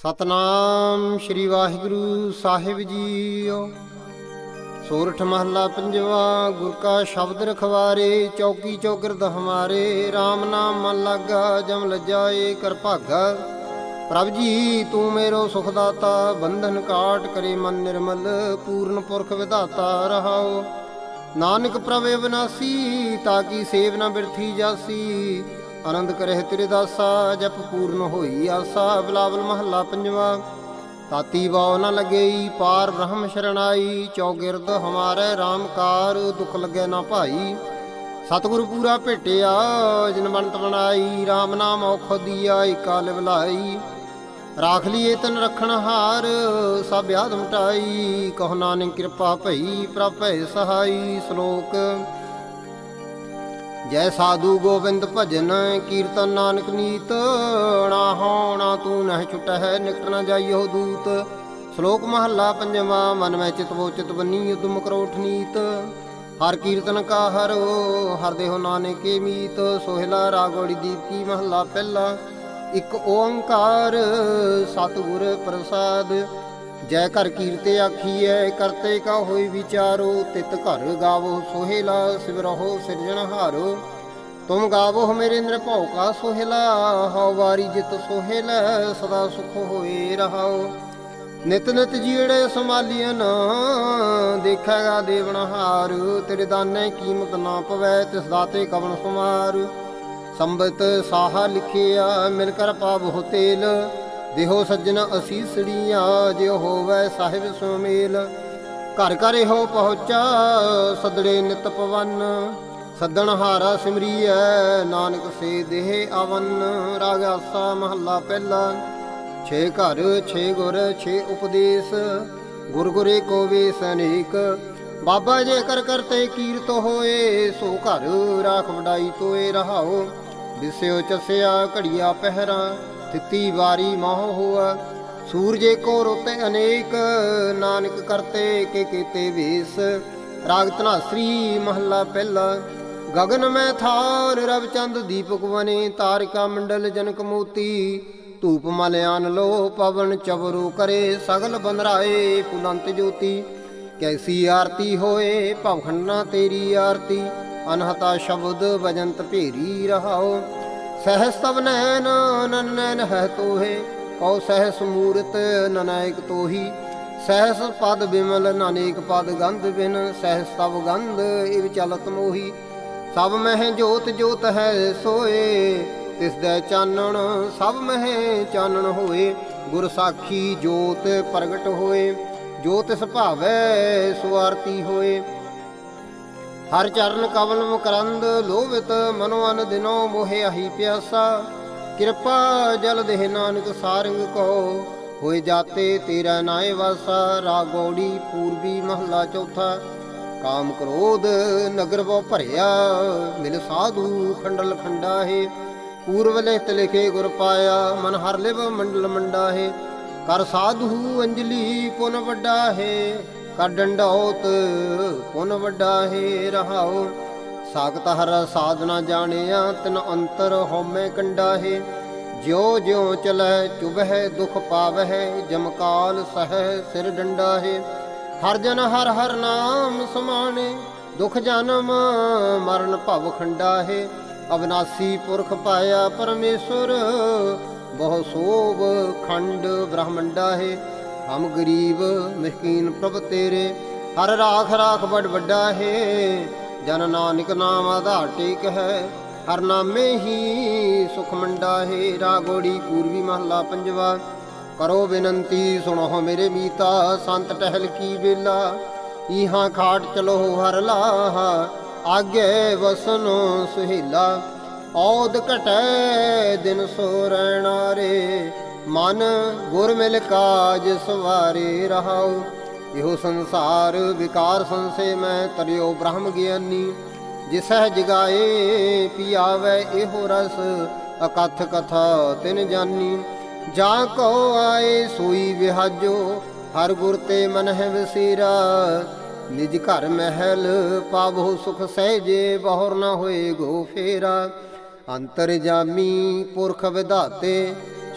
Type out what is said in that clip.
ਸਤਨਾਮ ਸ੍ਰੀ ਵਾਹਿਗੁਰੂ ਸਾਹਿਬ ਜੀਓ। ਸੋਰਠ ਮਹੱਲਾ ਪੰਜਵਾ, ਗੁਰ ਕਾ ਸ਼ਬਦ ਰਖਵਾਰੇ, ਚੌਕੀ ਚੌਗਿਰਦ ਹਮਾਰੇ RAM ਨਾਮ ਮਨ ਲਾਗਾ, ਜਮ ਲਜਾਏ ਕਰ ਭਾਗਾ। ਪ੍ਰਭ ਜੀ, ਤੂੰ ਮੇਰੋ ਸੁਖ ਦਾਤਾ ਬੰਧਨ ਕਾਟ ਕਰੇ ਮਨ ਨਿਰਮਲ, ਪੂਰਨ ਪੁਰਖ ਵਿਧਾਤਾ ਰਹਾਓ। ਨਾਨਕ ਪ੍ਰਵੇ ਵਿਨਾਸੀ ਤਾਂ ਕੀ ਸੇਵ ਨਾ ਬਿਰਥੀ ਜਾਸੀ। ਆਨੰਦ ਕਰਹਿ ਤੇਰੇ ਦਾਸਾ, ਜਪ ਪੂਰਨ ਹੋਈ ਆਸਾ, ਬਿਲਾਵਲ ਮਹੱਲਾ ਪੰਜਵਾ। ਤਾਤੀ ਵਾਉ ਨ ਲੱਗਈ, ਪਾਰ ਬ੍ਰਹਮ ਸ਼ਰਣਾਈ, ਚੌਗਿਰਦ ਹਮਾਰੇ RAM ਦੁਖ ਲੱਗੇ ਨਾ ਭਾਈ। ਸਤਿਗੁਰ ਪੂਰਾ ਭੇਟਿਆ ਜਨਵੰਤ ਬਣਾਈ RAM ਨਾਮ ਔਖ ਦੀਆ, ਏਕਾ ਲਿਵਲਾਈ ਰਾਖ ਲਈਏ ਤਨ ਰਖਣ ਹਾਰ, ਸਭ ਆਦ ਮਟਾਈ ਕਹੁ ਨਾਨਕ ਕਿਰਪਾ ਭਈ, ਪ੍ਰਭ ਸਹਾਈ, ਸ਼ਲੋਕ ਜੈ ਸਾਧੂ ਗੋਬਿੰਦ ਭਜਨ, ਕੀਰਤਨ ਨਾਨਕ ਨੀਤ, ਨਾ ਹੋਣਾ ਤੂੰ ਨਹਿ ਛੁਟਹਿ, ਨਿਕਟ ਨ ਜਾਈਓ ਦੂਤ। ਸ਼ਲੋਕ ਮਹੱਲਾ ਪੰਜਵਾ, ਮਨ ਮੈਂ ਚਿਤ ਵੋ ਚਿਤ ਬਨੀ, ਉਦਮ ਕਰੋਠ ਨੀਤ। ਹਰ ਕੀਰਤਨ ਕਾ ਹਰੋ, ਹਰ ਦੇਹੁ ਨਾਨਕੇ ਮੀਤ। ਸੋਹਿਲਾ ਰਾਗੋੜੀ ਦੀਪ ਕੀ ਮਹੱਲਾ ਪਹਿਲਾ। ਇੱਕ ਓੰਕਾਰ, ਸਤਿਗੁਰ ਪ੍ਰਸਾਦ। ਜੈ ਘਰ ਕੀਰਤੇ ਆਖੀਐ ਕਰਤੇ ਕਾ ਹੋਈ ਵਿਚਾਰੋ, ਤਿਤ ਘਰ ਗਾਵੋ ਸੋਹਿਲਾ ਸਿਵਰਹੁ ਸਿਰਜਣਹਾਰੋ ਤੁਮ ਗਾਵੋ ਮੇਰੇ ਨਿਰਭਉ ਕਾ ਸੋਹਿਲਾ ਹਉ ਵਾਰੀ ਜਿਤ ਸੋਹਿਲਾ ਸਦਾ ਸੁਖ ਹੋਏ ਰਹਾਓ। ਨਿਤ ਨਿਤ ਜੀੜੇ ਸਮਾਲੀਆਂ ਦੇਖੇਗਾ ਦੇਵਨਹਾਰ ਤੇਰੇ ਦਾਨੇ ਕੀਮਤ ਨਾ ਪਵੈ, ਤਿਸ ਦਾਤੇ ਕਵਨ ਸੁਮਾਰ। ਸੰਬਤ ਸਾਹਾ ਲਿਖਿਆ, ਮਿਲ ਕਰ ਪਾਵ ਹੋ ਤੇਲ। ਦੇਹੋ ਸੱਜਣ ਅਸੀਸੜੀਆਂ ਜਿਉ ਹੋਵੇ ਸਾਹਿਬ ਸੁਮੇਲ। ਘਰ ਘਰ ਇਹੋ ਪਹੁੰਚਾ, ਸਦੜੇ ਨਿਤ ਪਵਨ। ਸੱਦਣ ਹਾਰਾ ਸਿਮਰੀਐ, ਨਾਨਕ ਸੇ ਦੇਹ ਅਵਨ ਰਾਗ ਆਸਾ ਮਹੱਲਾ ਪਹਿਲਾ, ਛੇ ਘਰ, ਛੇ ਗੁਰ, ਛੇ ਉਪਦੇਸ਼। ਗੁਰ ਗੁਰੇ ਕੋ ਵੇਸ ਅਨੇਕ। ਬਾਬਾ ਜੇ ਕਰ ਕਰਤੇ ਕੀਰਤ ਹੋਏ, ਸੋ ਘਰ ਰਾਖ ਵਡਾਈ ਤੋਏ ਰਹਾਓ। ਦਿਸਿਓ ਚਸਿਆ, ਘੜੀਆ ਪਹਿਰਾ। ਤਿੱਤੀ ਵਾਰੀ ਮੋਹ ਹੋਆ। ਸੂਰਜੇ ਕੋ ਰੋਤੇ ਅਨੇਕ, ਨਾਨਕ ਕਰਤੇ ਕੇ ਕੀਤੇ ਵੇਸ। ਰਾਗ ਧਨਾਸਰੀ ਮਹੱਲਾ ਪਹਿਲਾ। ਗਗਨ ਮੈਂ ਥਾਰ ਰਵ ਦੀਪਕ ਬਨੇ ਤਾਰਿਕਾ ਮੰਡਲ ਜਨਕ ਮੋਤੀ। ਧੂਪ ਮਲ ਲੋ ਪਵਨ ਚਵਰੂ ਕਰੇ ਸਗਲ ਬੰਦਰਾਏ ਪੁਲੰਤ ਜੋਤੀ। ਕੈਸੀ ਆਰਤੀ ਹੋਏ ਭਵਖੰਡਾ ਤੇਰੀ ਆਰਤੀ। ਅਨਹਤਾ ਸ਼ਬਦ ਵਜੰਤ ਭੇਰੀ ਰਹਾਓ। ਸਹਿ ਸਭ ਨੈਨ ਨਨੈਨ ਹੈ ਤੋਹੇ, ਕਉ ਸਹਸ ਮੂਰਤ ਨਨੈਕ ਤੋਹੀ। ਸਹਿਸ ਪਦ ਬਿਮਲ ਨਾਨੇਕ ਪਦ ਗੰਧ ਬਿਨ, ਸਹਸ ਸਭ ਗੰਧ ਇਵ ਚਲਤ ਮੋਹੀ। ਸਭ ਮਹਿ ਜੋਤ ਜੋਤ ਹੈ ਸੋਏ, ਤਿਸ ਦਾ ਚਾਨਣ ਸਭ ਮਹਿ ਚਾਨਣ ਹੋਏ। ਗੁਰ ਸਾਖੀ ਜੋਤ ਪ੍ਰਗਟ ਹੋਏ ਜੋ ਤਿਸ ਭਾਵੈ ਸੁਆਰਤੀ ਹੋਏ। ਹਰ ਚਰਨ ਕਵਲ ਮਕਰੰਦ ਲੋਭਿਤ ਮਨੋ ਅਨ ਦਿਨੋ ਮੋਹਿ ਅਹੀ ਪਿਆਸਾ। ਕਿਰਪਾ ਜਲ ਦੇਹ ਨਾਨਕ ਸਾਰੰਗ ਕੋ ਹੋਏ ਜਾਤੇ ਤੇਰਾ ਨਾਏ ਵਾਸਾ। ਰਾਗੋੜੀ ਪੂਰਬੀ ਮਹੱਲਾ ਚੌਥਾ। ਕਾਮ ਕ੍ਰੋਧ ਨਗਰ ਬੋ ਭਰਿਆ, ਮਿਲ ਸਾਧੂ ਖੰਡਲ ਖੰਡਾ ਹੈ ਪੂਰਵ ਲਿਖਤ ਲਿਖੇ ਗੁਰ ਪਾਇਆ, ਮਨ ਹਰ ਲਿਵ ਮੰਡਲ ਮੰਡਾ ਹੈ ਕਰ ਸਾਧੂ ਅੰਜਲੀ ਪੁਨ ਵੱਡਾ ਹੈ ਕਰ ਡੰਡੌਤ ਪੁਨ ਵੱਡਾ ਹੈ ਸਾਖਤ ਹਰ ਸਾਧਨਾ ਜਾਣਿਆ, ਤਨ ਅੰਤਰ ਹਉਮੈ ਕੰਡਾ ਜਿਉ ਜਿਉ ਚਲੈ, ਚੁਬਹਿ ਦੁਖ ਪਾਵਹਿ ਜਮਕਾਲ ਸਹਿ ਸਿਰ ਡੰਡਾ ਹੈ ਹਰ ਜਨ ਹਰ ਹਰ ਨਾਮ ਸਮਾਣੇ, ਦੁਖ ਜਨਮ ਮਰਨ ਭਵ ਖੰਡਾ ਹੈ ਅਬਨਾਸੀ ਪੁਰਖ ਪਾਇਆ ਪਰਮੇਸ਼ਰ, ਬਹੁ ਸੋਭ ਖੰਡ ਬ੍ਰਹਮੰਡਾ ਹੈ ਹਮ ਗਰੀਬ ਮਸਕੀਨ ਪ੍ਰਭ ਤੇਰੇ, ਹਰ ਰਾਖ ਰਾਖ ਬੜ ਵੱਡਾ ਹੈ। ਜਨ ਨਾਨਕ ਨਾਮ ਆਧਾਰ ਟੇਕ ਹੈ, ਹਰ ਨਾਮੇ ਹੀ ਸੁਖ ਮੰਡਾ ਹੈ। ਰਾਗੋੜੀ ਪੂਰਬੀ ਮਹੱਲਾ ਪੰਜਵਾ, ਕਰੋ ਬੇਨੰਤੀ, ਸੁਣੋ ਮੇਰੇ ਮੀਤਾ, ਸੰਤ ਟਹਿਲ ਕੀ ਵੇਲਾ। ਇਹਾਂ ਖਾਟ ਚਲੋ ਹਰ ਲਾਹ, ਆਗੇ ਵਸਨੋ ਸੁਹੀਲਾ। ਔਦ ਘਟੈ ਦਿਨ ਸੋ ਰਹਿਣਾ ਰੇ। ਮਨ ਗੁਰ ਮਿਲ ਕਾਜ ਸਵਾਰੇ ਰਹਾਉ, ਇਹੋ ਸੰਸਾਰ ਵਿਕਾਰ ਸੰਸੇ ਮੈਂ ਤਰਿਓ ਬ੍ਰਹਮ ਗਿਆਨੀ। ਜਿਸਹਿ ਜਗਾਏ ਪੀਆਵੇ ਇਹੋ ਰਸ, ਅਕਥ ਕਥਾ ਤਿਨ ਜਾਨੀ। ਜਾਂ ਕੋ ਆਏ ਸੋਈ ਵਿਹਾਜੋ, ਹਰ ਗੁਰ ਤੇ ਮਨ ਹੈ ਵਸੀਰਾ। ਨਿਜ ਘਰ ਮਹਿਲ ਪਾਵੋ ਸੁਖ ਸਹਿਜੇ ਬਹੁਰ ਨਾ ਹੋਏ ਗੋ ਫੇਰਾ। ਅੰਤਰ ਜਾਮੀ ਪੁਰਖ ਵਿਧਾਤੇ